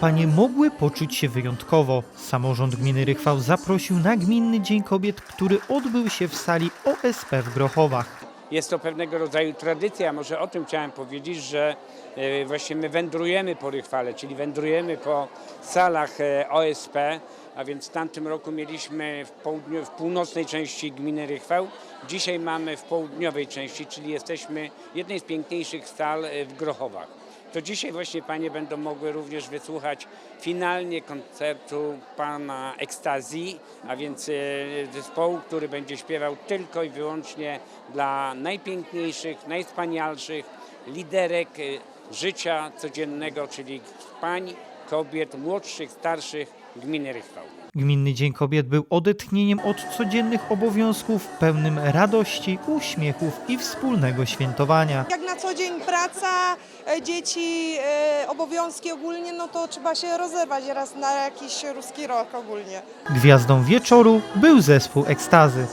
panie mogły poczuć się wyjątkowo. Samorząd gminy Rychwał zaprosił na Gminny Dzień Kobiet, który odbył się w sali OSP w Grochowach. Jest to pewnego rodzaju tradycja, może o tym chciałem powiedzieć, że e, właśnie my wędrujemy po Rychwale, czyli wędrujemy po salach e, OSP, a więc w tamtym roku mieliśmy w, południu, w północnej części gminy Rychwał, dzisiaj mamy w południowej części, czyli jesteśmy jednej z piękniejszych sal e, w Grochowach. To dzisiaj właśnie Panie będą mogły również wysłuchać finalnie koncertu Pana Ekstazji, a więc e, zespołu, który będzie śpiewał tylko i wyłącznie dla najpiękniejszych, najwspanialszych liderek e, życia codziennego, czyli pań, kobiet, młodszych, starszych gminy Rychwał. Gminny Dzień Kobiet był odetchnieniem od codziennych obowiązków, pełnym radości, uśmiechów i wspólnego świętowania. Jak na co dzień praca, e, dzieci, e, obowiązki ogólnie, no to trzeba się rozerwać raz na jakiś ruski rok ogólnie. Gwiazdą wieczoru był zespół Ekstazy.